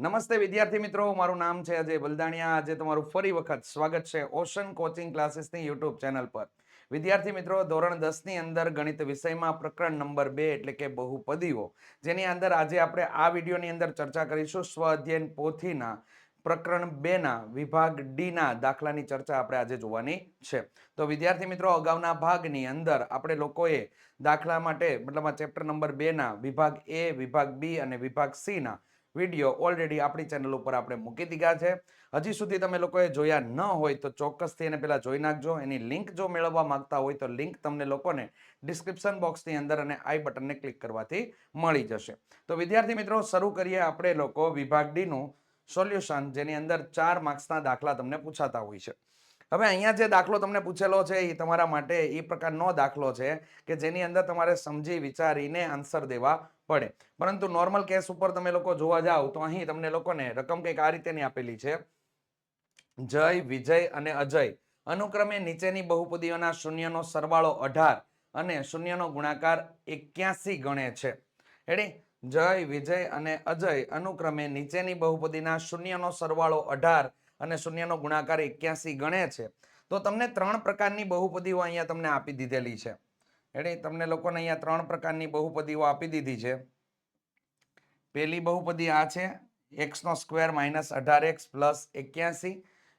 નમસ્તે વિદ્યાર્થી મિત્રો, મારું નામ છે અજય બલદાણિયા. આજે તમારું ફરી વખત સ્વાગત છે ઓશન કોચિંગ ક્લાસીસની યુટ્યુબ ચેનલ પર. વિદ્યાર્થી મિત્રો, ધોરણ દસની અંદર ગણિત વિષયમાં પ્રકરણ નંબર બે એટલે કે બહુપદીઓ, જેની અંદર આજે આપણે આ વિડીયોની અંદર ચર્ચા કરીશું. સ્વ અધ્યયન પોથીના પ્રકરણ બેના વિભાગ ડીના દાખલાની ચર્ચા આપણે આજે જોવાની છે. તો વિદ્યાર્થી મિત્રો, અગાઉના ભાગની અંદર આપણે લોકોએ દાખલા માટે, મતલબ ચેપ્ટર નંબર બેના વિભાગ એ, વિભાગ બી અને વિભાગ સીના વીડિયો ઓલરેડી આપણી ચેનલ ઉપર આપણે મૂકી દીધા છે. હજી સુધી તમે લોકોએ જોયા ન હોય તો ચોક્કસથી એને પહેલાં જોઈ નાખજો. એની લિંક જો મેળવવા માંગતા હોય તો લિંક તમને લોકોને ડિસ્ક્રિપ્શન બોક્સની અંદર અને આઈ બટનને ક્લિક કરવાથી મળી જશે. તો વિદ્યાર્થી મિત્રો, શરૂ કરીએ આપણે લોકો વિભાગ ડીનું સોલ્યુશન જેની અંદર ચાર માર્ક્સના દાખલા તમને પૂછાતા હોય છે. હવે અહીંયા જે દાખલો તમને પૂછેલો છે એ તમારા માટે એ પ્રકારનો દાખલો છે કે જેની અંદર તમારે સમજી વિચારીને આન્સર દેવા પડે. પરંતુ નોર્મલ કેસ ઉપર તમે લોકો જોવા જાઓ તો અહીં તમને લોકોને રકમ કંઈક આ રીતેની આપેલી છે. જય, વિજય અને અજય. અનુક્રમે નીચેની બહુપદીઓના શૂન્યનો સરવાળો અઢાર અને શૂન્યનો ગુણાકાર એક્યાસી ગણે છે. એટલે જય, વિજય અને અજય અનુક્રમે નીચેની બહુપદીના શૂન્યનો સરવાળો અઢાર અને શૂન્યનો ગુણાકાર એક્યાસી ગણે છે. તો તમને ત્રણ પ્રકારની બહુપદીઓ અહીંયા તમને આપી દીધેલી છે. એટલે તમને લોકોને અહીંયા ત્રણ પ્રકારની બહુપદીઓ આપી દીધી છે. પહેલી બહુપદી આ છે. એક્સનો સ્ક્વેર માઇનસ અઢાર એક્સ પ્લસ એક્યાસી.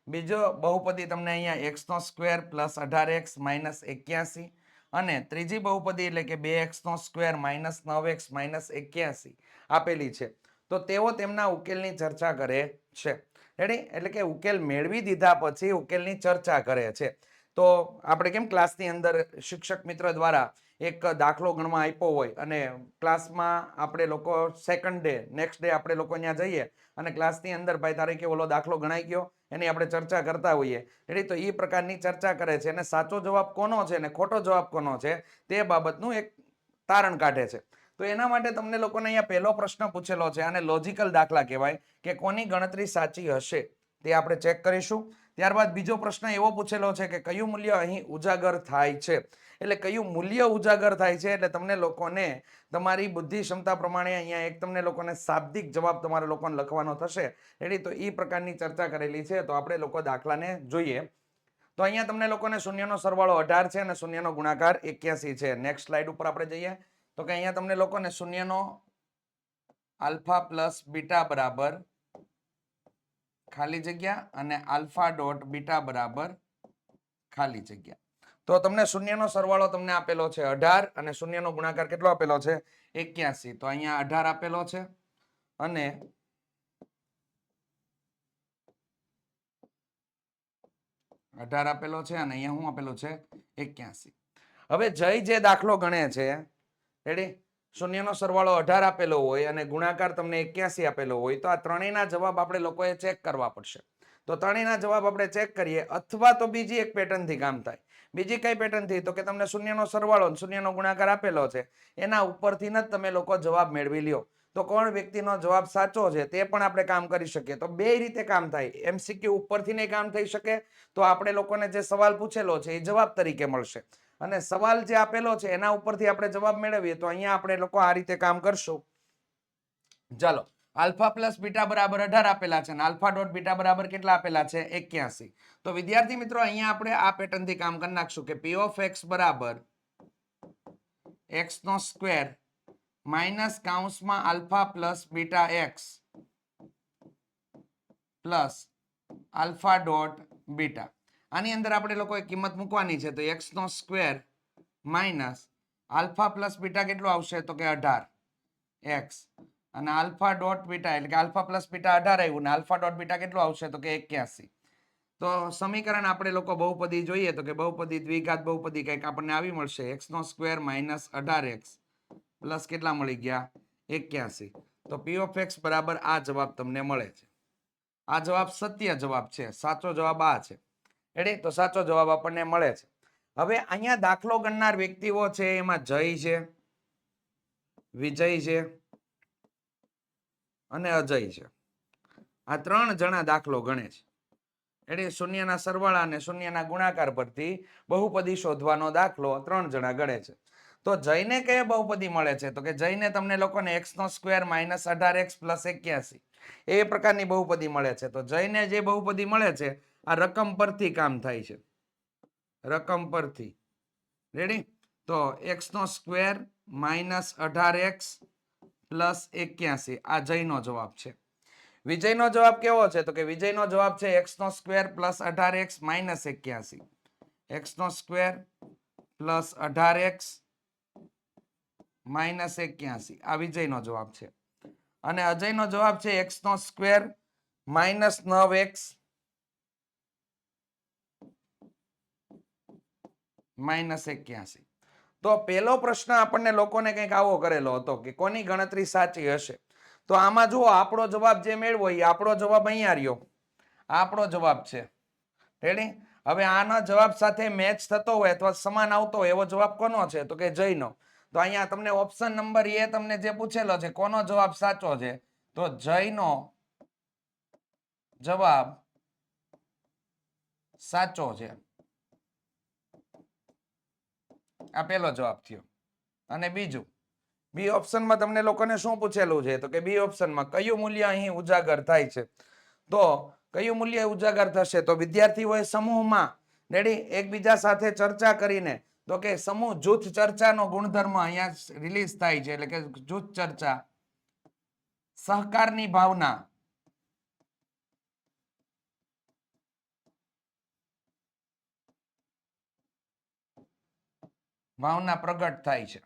બીજો બહુપદી તમને અહીંયા એક્સનો સ્ક્વેર પ્લસ અઢાર એક્સ માઇનસ એક્યાસી. અને ત્રીજી બહુપદી એટલે કે બે એક્સનો સ્ક્વેર માઇનસ નવ એક્સ માઇનસ એક્યાસી આપેલી છે. તો તેઓ તેમના ઉકેલની ચર્ચા કરે છે. રેડી એટલે કે ઉકેલ મેળવી દીધા પછી ઉકેલની ચર્ચા કરે છે. તો આપણે કેમ ક્લાસની અંદર શિક્ષક મિત્ર દ્વારા એક દાખલો ગણવા આપ્યો હોય અને ક્લાસમાં આપણે લોકો સેકન્ડ ડે નેક્સ્ટ ડે આપણે લોકો ત્યાં જઈએ અને ક્લાસની અંદર ભાઈ તારીખે ઓલો દાખલો ગણાઈ ગયો, એની આપણે ચર્ચા કરતા હોઈએ. એટલે તો એ પ્રકારની ચર્ચા કરે છે અને સાચો જવાબ કોનો છે અને ખોટો જવાબ કોનો છે તે બાબતનું એક તારણ કાઢે છે. તો એના માટે તમને લોકોને અહીંયા પહેલો પ્રશ્ન પૂછેલો છે અને લોજિકલ દાખલા કહેવાય કે કોની ગણતરી સાચી હશે તે આપણે ચેક કરીશું. ત્યારબાદ બીજો પ્રશ્ન એવો પૂછેલો છે કે કયું મૂલ્ય અહીં ઉજાગર થાય છે? એટલે કયું મૂલ્ય ઉજાગર થાય છે? એટલે તમને લોકોને તમારી બુદ્ધિ ક્ષમતા પ્રમાણે અહીંયા એક તમને લોકોને શાબ્દિક જવાબ તમારે લોકોને લખવાનો થશે. રેડી તો એ પ્રકારની ચર્ચા કરેલી છે, તો આપણે લોકો દાખલાને જોઈએ. તો અહીંયા તમને લોકોને શૂન્યનો સરવાળો અઢાર છે અને શૂન્યનો ગુણાકાર એક્યાસી છે. નેક્સ્ટ સ્લાઇડ ઉપર આપણે જઈએ. તો કે અહીંયા તમને લોકોને શૂન્યનો આલ્ફા પ્લસ બીટા બરાબર ખાલી જગ્યા અને આલ્ફા ડોટ બીટા બરાબર ખાલી જગ્યા. તો તમને શૂન્યનો સરવાળો તમને આપેલો છે અઢાર અને શૂન્યનો ગુણાકાર કેટલો આપેલો છે? એક્યાસી. તો અહીંયા અઢાર આપેલો છે અને અઢાર આપેલો છે અને અહીંયા શું આપેલું છે? એક્યાસી. હવે જય જે દાખલો ગણે છે રેડી શૂન્યનો સરવાળો અઢાર આપેલો હોય અને ગુણાકાર તમને એક્યાસી આપેલો હોય, તો આ ત્રણેયના જવાબ આપણે લોકોએ ચેક કરવા પડશે. તો ત્રણેયના જવાબ આપણે ચેક કરીએ, અથવા તો બીજી એક પેટર્નથી કામ થાય. બીજી કઈ પેટર્નથી તો કે તમને શૂન્યનો સરવાળો શૂન્યનો ગુણાકાર આપેલો છે, એના ઉપરથી જ તમે લોકો જવાબ મેળવી લ્યો. તો કોણ વ્યક્તિનો જવાબ સાચો છે તે પણ આપણે કામ કરી શકીએ. તો બે રીતે કામ થાય. એમસીક્યુ ઉપરથી નહીં કામ થઈ શકે, તો આપણે લોકોને જે સવાલ પૂછેલો છે એ જવાબ તરીકે મળશે. અને સવાલ જે આપેલો છે, એના ઉપરથી આપણે જવાબ મેળવીએ તો અહીંયા આપણે લોકો આ રીતે કામ કરશું. ચાલો, આલ્ફા પ્લસ બીટા બરાબર અઢાર આપેલા છે અને આલ્ફા ડોટ બીટા બરાબર કેટલા આપેલા છે? એક્યાસી. તો વિદ્યાર્થી મિત્રો, અહીંયા આપણે આ પેટર્નથી કામ કરી નાખશું કે પી ઓફ એક્સ બરાબર એક્સ નો square minus કાઉન્સમાં alpha plus beta X plus alpha dot beta. આની અંદર આપણે લોકોએ કિંમત મૂકવાની છે, તો એક્સ નો square minus alpha plus beta કેટલું આવશે? તો કે અઢાર. એક્સ અને આલ્ફા ડોટ બીટા એટલે કે આલ્ફા પ્લસ બીટા અઢાર આવ્યું ને આલ્ફા ડોટ બીટા કેટલું આવશે? તો કે એક્યાસી. તો સમીકરણ આપણે લોકો બહુપદી જોઈએ, તો કે બહુપદી, દ્વિઘાત બહુપદી કંઈક આપણને આવી મળશે. એક્સ નો સ્ક્વેર માઇનસ અઢાર એક્સ પ્લસ કેટલા મળી ગયા? એક્યાસી. તો પી ઓફ એક્સ બરાબર આ જવાબ તમને મળે છે. આ જવાબ સત્ય જવાબ છે, સાચો જવાબ આ છે. રેડી તો સાચો જવાબ આપણને મળે છે. હવે અહીંયા દાખલો ગણનાર વ્યક્તિઓ છે, એમાં જય છે, વિજય છે અને અજય છે. આ ત્રણ જણા દાખલો ગણે છે. એટલે શૂન્યના સરવાળા અને શૂન્યના ગુણાકાર પરથી બહુપદી શોધવાનો દાખલો ત્રણ જણા ગણે છે. તો જઈને કયા બહુપદી મળે છે? તો કે જઈને તમને લોકોને એક્સ નો સ્ક્વેર માઇનસ અઢાર એક્સ પ્લસ એક્યાસી. એ પ્રકારની બહુપદી મળે છે. તો જઈને જે બહુપદી મળે છે આ રકમ પરથી કામ થાય છે. રકમ પરથી. રેડી તો એક્સ નો સ્ક્વેર માઇનસ અઢાર એક્સ પ્લસ એક્યાસી. આ જયનો જવાબ છે. વિજયનો જવાબ કેવો છે? તો કે વિજયનો જવાબ છે એક્સ નો સ્ક્વેર પ્લસ અઢાર એક્સ માઇનસ એક્યાસી. એક્સ નો સ્ક્વેર પ્લસ અઢાર એક્સ માઇનસ એક્યાસી. આ વિજયનો જવાબ છે. અને અજયનો જવાબ છે એક્સ નો સ્ક્વેર માઇનસ નવ એક્સ માઇનસ એક્યાસી તો પહેલો પ્રશ્ન આપણને લોકોને કંઈક આવો કરેલો હતો કે કોની ગણતરી સાચી હશે? તો આમાં જુઓ, આપણો જવાબ જે મેળવો એ આપણો જવાબ અહીંયા રહ્યો. આપણો જવાબ છે. રેડી હવે આના જવાબ સાથે મેચ થતો હોય અથવા સમાન આવતો હોય એવો જવાબ કોનો છે? તો કે જયનો. તો અહીંયા તમને ઓપ્શન નંબર એ તમને જે પૂછેલો છે, કોનો જવાબ સાચો છે? તો જયનો જવાબ સાચો છે. આ પહેલો જવાબ થયો. અને બીજું બી ઓપ્શનમાં તમને લોકોને શું પૂછેલું છે? તો કે બી ઓપ્શનમાં કયું મૂલ્ય અહીં ઉજાગર થાય છે? તો કયું મૂલ્ય ઉજાગર થશે? તો વિદ્યાર્થીઓએ સમૂહમાં રેડી એકબીજા સાથે ચર્ચા કરીને, તો કે સમૂહ જૂથ ચર્ચાનો ગુણધર્મ અહીંયા રિલીઝ થાય છે. એટલે કે જૂથ ચર્ચા. સહકારની ભાવના. ભાવના પ્રગટ થાય છે.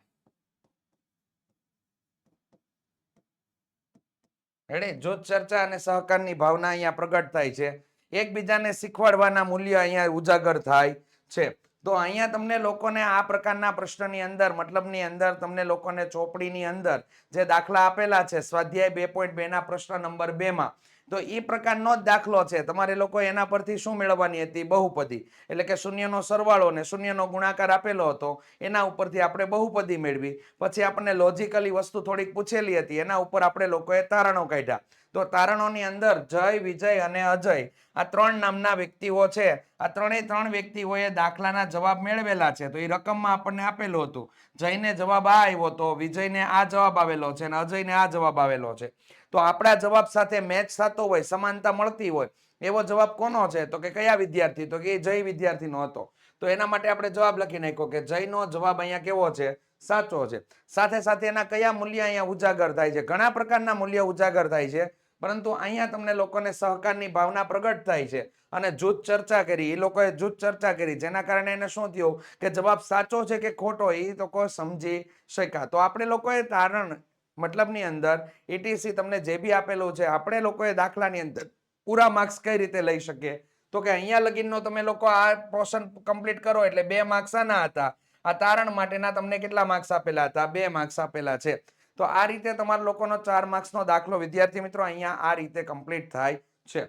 રેડી? જોત ચર્ચા અને સહકારની ભાવના અહીંયા પ્રગટ થાય છે. એકબીજાને શીખવાડવાના મૂલ્ય અહીંયા ઉજાગર થાય છે. તો અહીંયા તમને લોકોને આ પ્રકારના પ્રશ્નની અંદર, મતલબની અંદર, તમને લોકોને ચોપડીની અંદર જે દાખલા આપેલા છે, સ્વાધ્યાય બે પોઈન્ટ બેના પ્રશ્ન નંબર બે માં તો એ પ્રકારનો જ દાખલો છે. તમારે લોકો એના પરથી શું મેળવવાની હતી? બહુપદી. એટલે કે શૂન્યનો સરવાળો ને શૂન્યનો ગુણાકાર આપેલો હતો. એના ઉપરથી આપણે બહુપદી મેળવી. પછી આપણને લોજિકલી વસ્તુ થોડીક પૂછેલી હતી. એના ઉપર આપણે લોકોએ તારણો કાઢ્યા. તો તારણોની અંદર જય, વિજય અને અજય. આ ત્રણ નામના વ્યક્તિઓ છે. આ ત્રણેય ત્રણ વ્યક્તિઓએ દાખલાના જવાબ મેળવેલા છે. તો એ રકમમાં આપણને આપેલું હતું. જયને જવાબ આ આવ્યો તો વિજયને આ જવાબ આવેલો છે અને અજયને આ જવાબ આવેલો છે. તો આપણા જવાબ સાથે મેચ થતો હોય, સમાનતા મળતી હોય, એવો જવાબ કોનો છે? તો કે કયા વિદ્યાર્થી? તો કે એ જય વિદ્યાર્થીનો હતો. તો એના માટે આપણે જવાબ લખી નાખ્યો કે જયનો જવાબ અહીંયા કેવો છે? સાચો છે. સાથે સાથે એના કયા મૂલ્ય અહીંયા ઉજાગર થાય છે? ઘણા પ્રકારના મૂલ્ય ઉજાગર થાય છે. પરંતુ અહીંયા તમને લોકોને સહકારની ભાવના પ્રગટ થાય છે અને જૂથ ચર્ચા કરી, એ લોકોએ જૂથ ચર્ચા કરી, જેના કારણે એને શું થયું કે જવાબ સાચો છે કે ખોટો, એ લોકો સમજી શક્યા. તો આપણે લોકોએ તારણ મતલબની અંદર એટીસી તમને જે બી આપેલું છે, આપણે લોકોએ દાખલાની અંદર પૂરા માર્ક્સ કઈ રીતે લઈ શકીએ? તો કે અહીંયા લગીનનો તમે લોકો આ પોર્શન કમ્પ્લીટ કરો એટલે બે માર્ક્સ આના હતા. આ તારણ માટેના તમને કેટલા માર્ક્સ આપેલા હતા? બે માર્ક્સ આપેલા છે. તો આ રીતે તમારા લોકોનો ચાર માર્ક્સનો દાખલો વિદ્યાર્થી મિત્રો અહીંયા આ રીતે કમ્પ્લીટ થાય છે.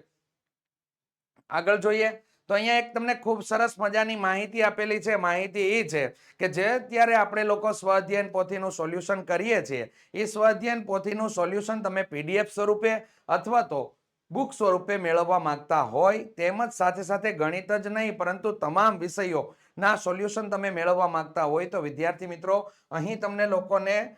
આગળ જોઈએ તો અહીંયા એક તમને ખૂબ સરસ મજાની માહિતી આપેલી છે. માહિતી એ છે કે જે અત્યારે આપણે લોકો સ્વઅધ્યયન પોથીનું સોલ્યુશન કરીએ છીએ, એ સ્વઅધ્યયન પોથીનું સોલ્યુશન તમે પીડીએફ સ્વરૂપે અથવા તો બુક સ્વરૂપે મેળવવા માંગતા હોય તેમજ સાથે સાથે ગણિત જ નહીં, પરંતુ તમામ વિષયો ના સોલ્યુશન તમે મેળવવા માંગતા હોય તો વિદ્યાર્થી મિત્રો, અહીં તમને લોકોને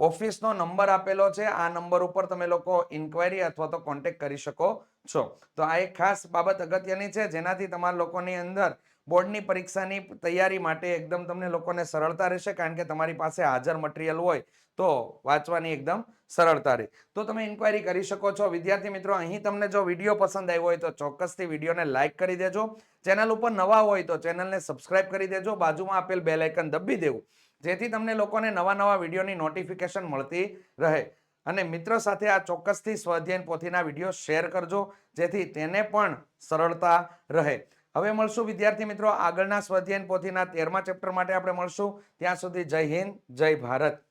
ઓફિસનો નંબર આપેલો છે. આ નંબર ઉપર તમે લોકો ઇન્ક્વાયરી અથવા તો કોન્ટેક્ટ કરી શકો છો. તો આ એક ખાસ બાબત અગત્યની છે. જેનાથી તમારા લોકોની અંદર બોર્ડની પરીક્ષાની તૈયારી માટે એકદમ તમને લોકોને સરળતા રહેશે, કારણ કે તમારી પાસે હાજર મટીરિયલ હોય તો વાંચવાની એકદમ સરળતા રહે. તો તમે ઇન્ક્વાયરી કરી શકો છો. વિદ્યાર્થી મિત્રો, અહીં તમને જો વીડિયો પસંદ આવ્યો હોય તો ચોક્કસથી વિડીયોને લાઇક કરી દેજો. ચેનલ ઉપર નવા હોય તો ચેનલને સબસ્ક્રાઇબ કરી દેજો. બાજુમાં આપેલ બેલ આઇકન દબી દેવું. જેથી તમને લોકોને નવા નવા વિડીયોની નોટિફિકેશન મળતી રહે. અને મિત્ર સાથે આ ચોક્કસથી સ્વાધ્યાયન પોથીના વીડિયો શેર કરજો, જેથી તેને પણ સરળતા રહે. હવે મળશું વિદ્યાર્થી મિત્રો આગળના સ્વાધ્યાયન પોથીના તેરમા ચેપ્ટર માટે આપણે મળશું. ત્યાં સુધી જય હિન્દ, જય ભારત.